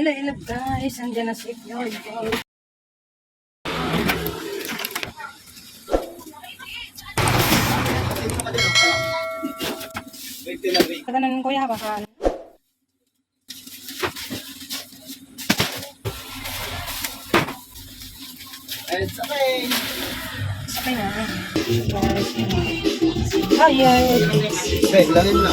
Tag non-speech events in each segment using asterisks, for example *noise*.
Hello guys. Andiyan na si Lord. Katanan ko ya baka ano. It's okay. Sakay na. Ay, ay, bilangin mo na.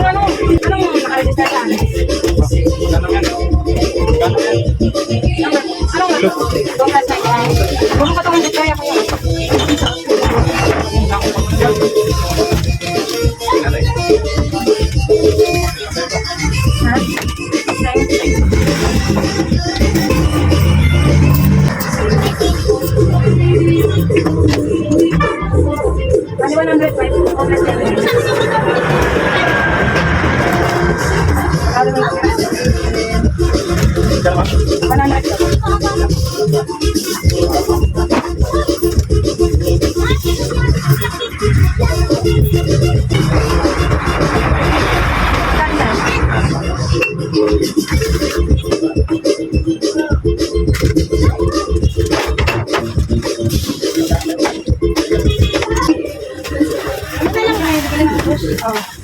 tayo, may ano tayo. Hoy! Meron. Ano? Sabi mo na yung ano, mantika, baka matagalan. eh. Doon banda sa may, ano, yung ano, anong nakaregister sa ano? Anong, anong, ano? Doon banda sa may, buong katong Victoria ko yun.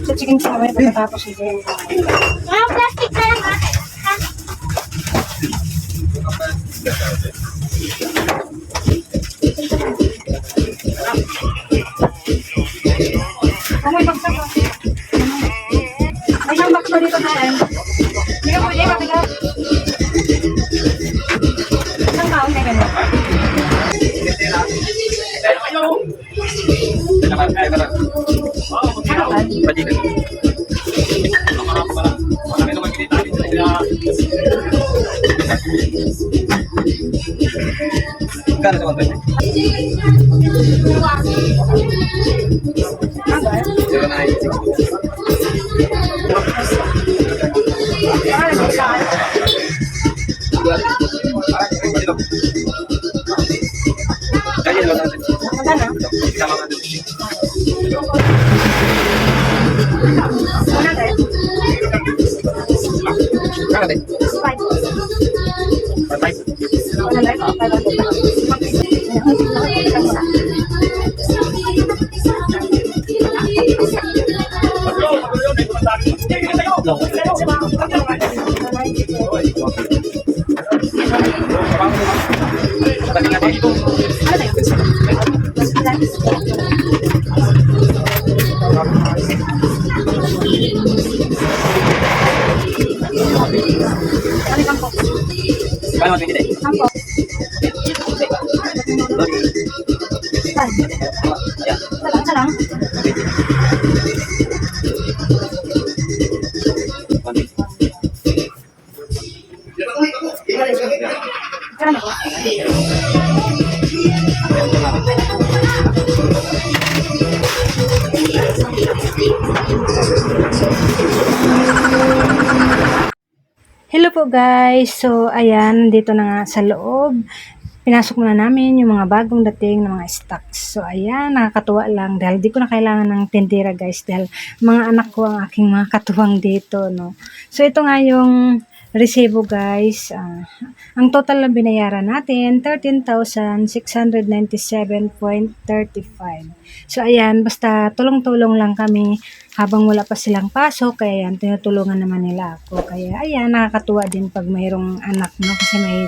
Sa chicken sa kamay pagkatapos hindi. Ah, plastic Kano sa konti? Ano ba? Kano mo tingin eh? Sampo. Five. Ayan. Isa lang, isa lang. Po guys. So ayan, dito na nga sa loob. Pinasok muna namin yung mga bagong dating ng mga stocks. So ayan, nakakatuwa lang dahil di ko na kailangan ng tindera guys dahil mga anak ko ang aking mga katuwang dito, no. So ito nga yung resibo guys. Ah, ang total na binayaran natin, 13,697.35. So ayan, basta tulong-tulong lang kami habang wala pa silang pasok, kaya yan, tinutulungan naman nila ako. Kaya ayan, nakakatuwa din pag mayroong anak, no? Kasi may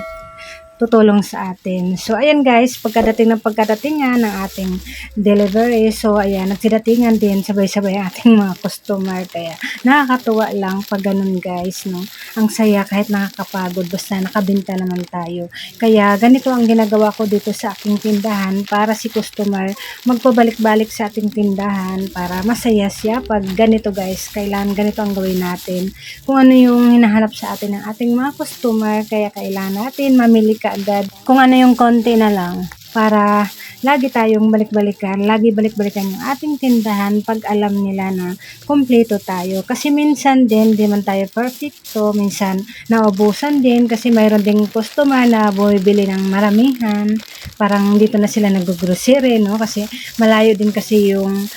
tutulong sa atin. So, ayan guys, pagkadating ng pagkadatingan ng ating delivery, so ayan, nagsidatingan din sabay-sabay ating mga customer. Kaya nakakatuwa lang pag ganun guys, no? Ang saya kahit nakakapagod, basta nakabinta naman tayo. Kaya ganito ang ginagawa ko dito sa aking tindahan para si customer magpabalik-balik sa ating tindahan para masaya siya pag ganito guys, kailangan ganito ang gawin natin. Kung ano yung hinahanap sa atin ng ating mga customer, kaya kailangan natin mamili ka agad. Kung ano yung konti na lang para lagi tayong balik-balikan, lagi balik-balikan yung ating tindahan pag alam nila na kompleto tayo. Kasi minsan din, di man tayo perfecto, minsan naubusan din kasi mayroon ding customer na bumibili ng maramihan. Parang dito na sila nag-grocery, no? Kasi malayo din kasi yung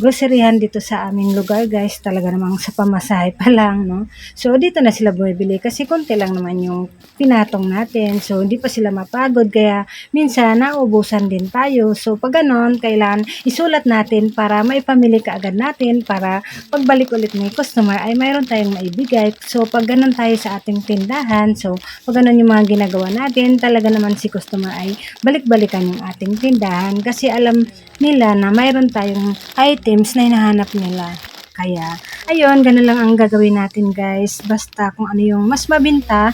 groceryhan dito sa aming lugar guys. Talaga namang sa pamasahe pa lang no? So dito na sila bumibili kasi konti lang naman yung pinatong natin. So hindi pa sila mapagod kaya minsan naubusan din tayo. So pag ganon kailangan isulat natin para maipamili ka agad natin para pagbalik ulit ng customer ay mayroon tayong maibigay. So pag ganon tayo sa ating tindahan so pag ganon yung mga ginagawa natin talaga naman si customer ay balik-balikan yung ating tindahan kasi alam nila na mayroon tayong items na hinahanap nila. Kaya, ayun, ganun lang ang gagawin natin guys. Basta kung ano yung mas mabinta,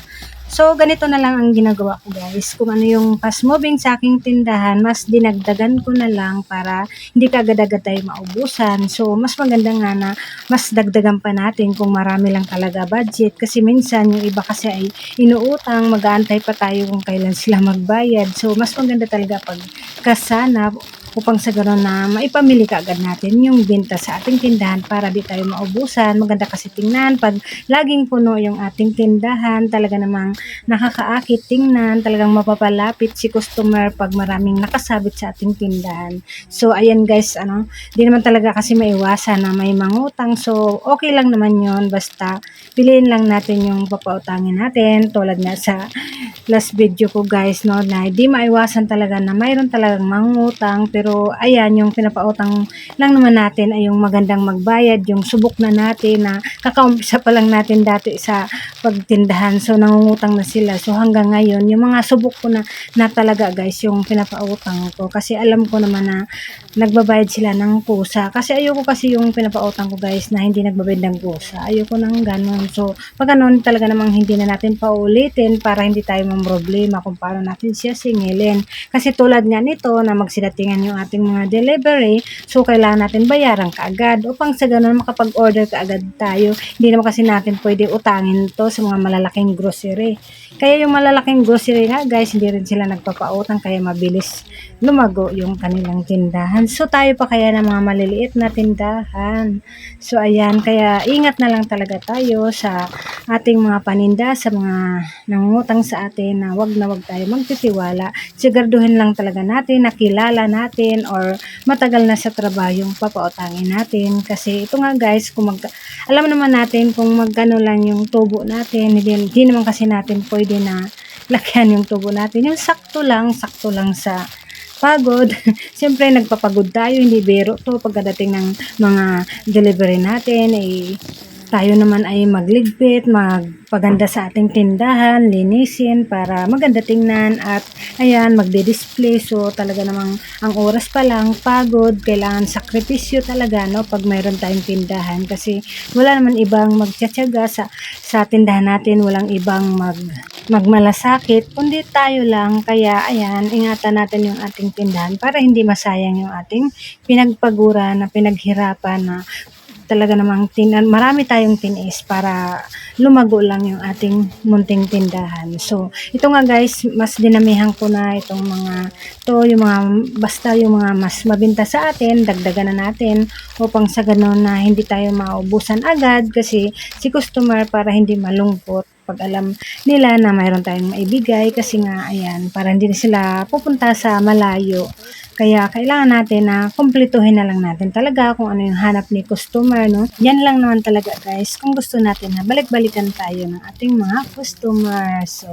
So, ganito na lang ang ginagawa ko guys. Kung ano yung fast moving sa aking tindahan, mas dinagdagan ko na lang para hindi kagad-agad tayo maubusan. So, mas maganda nga na mas dagdagan pa natin kung marami lang talaga budget. Kasi minsan yung iba kasi ay inuutang, mag-aantay pa tayo kung kailan sila magbayad. So, mas maganda talaga pag kasana upang sa gano'n na maipamili ka agad natin yung binta sa ating tindahan para di tayo maubusan. Maganda kasi tingnan pag laging puno yung ating tindahan, talaga namang nakakaakit tingnan, talagang mapapalapit si customer pag maraming nakasabit sa ating tindahan. So, ayan guys, ano, di naman talaga kasi maiwasan na may mangutang. So, okay lang naman yon basta piliin lang natin yung papautangin natin tulad nga sa last video ko guys no na di maiwasan talaga na mayroon talagang mangutang. Pero ayan yung pinapautang lang naman natin ay yung magandang magbayad yung subok na natin na kakaumpisa pa lang natin dati sa pagtindahan. So nangungutang na sila. So hanggang ngayon yung mga subok ko na, na talaga guys yung pinapautang ko. Kasi alam ko naman na nagbabayad sila ng kusa kasi ayoko kasi yung pinapautang ko guys na hindi nagbabayad ng kusa ayoko nang ganun. So pag ganun talaga namang hindi na natin paulitin para hindi tayo problema kung paano natin siya singilin kasi tulad nga nito na magsidatingan yung ating mga delivery so kailangan natin bayaran kaagad upang sa ganun makapag-order kaagad tayo hindi naman kasi natin pwede utangin to sa mga malalaking grocery kaya yung malalaking grocery nga guys hindi rin sila nagpapautang kaya mabilis lumago yung kanilang tindahan. So tayo pa kaya ng mga maliliit na tindahan. So ayan, kaya ingat na lang talaga tayo sa ating mga paninda, sa mga nangungutang sa atin na wag na wag tayo magtitiwala. Siguraduhin lang talaga natin, nakilala natin or matagal na sa trabaho yung papautangin natin. Kasi ito nga guys, kung mag, alam naman natin kung magkano lang yung tubo natin, hindi, hindi naman kasi natin pwede na lakyan yung tubo natin. Yung sakto lang, sakto lang sa pagod. *laughs* Siyempre, nagpapagod tayo, hindi biro to pagkadating ng mga delivery natin, eh, tayo naman ay magligpit, magpaganda sa ating tindahan, linisin para maganda tingnan at ayan, magde-display. So talaga namang ang oras pa lang, pagod, kailangan sakripisyo talaga no pag mayroon tayong tindahan kasi wala naman ibang magtsatsaga sa, sa tindahan natin, walang ibang mag magmalasakit, kundi tayo lang. Kaya, ayan, ingatan natin yung ating tindahan para hindi masayang yung ating pinagpagura na pinaghirapan na talaga namang tin marami tayong tiniis para lumago lang yung ating munting tindahan. So, ito nga guys, mas dinamihan ko na itong mga to, yung mga basta yung mga mas mabinta sa atin, dagdagan na natin upang sa ganun na hindi tayo maubusan agad kasi si customer para hindi malungkot pag alam nila na mayroon tayong maibigay kasi nga ayan para hindi sila pupunta sa malayo. Kaya kailangan natin na kumpletuhin na lang natin talaga kung ano yung hanap ni customer no? Yan lang naman talaga guys kung gusto natin na balik-balikan tayo ng ating mga customer. So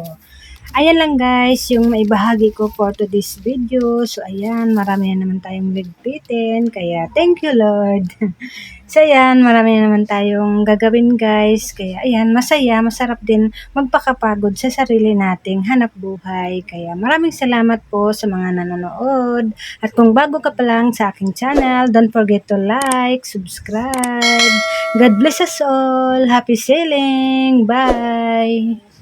ayan lang guys, yung maibahagi ko for today's video. So, ayan, marami na naman tayong ligpitin. Kaya, thank you Lord. *laughs* so, ayan, marami na naman tayong gagawin guys. Kaya, ayan, masaya, masarap din magpakapagod sa sarili nating hanap buhay. Kaya, maraming salamat po sa mga nanonood. At kung bago ka pa lang sa aking channel, don't forget to like, subscribe. God bless us all. Happy sailing. Bye.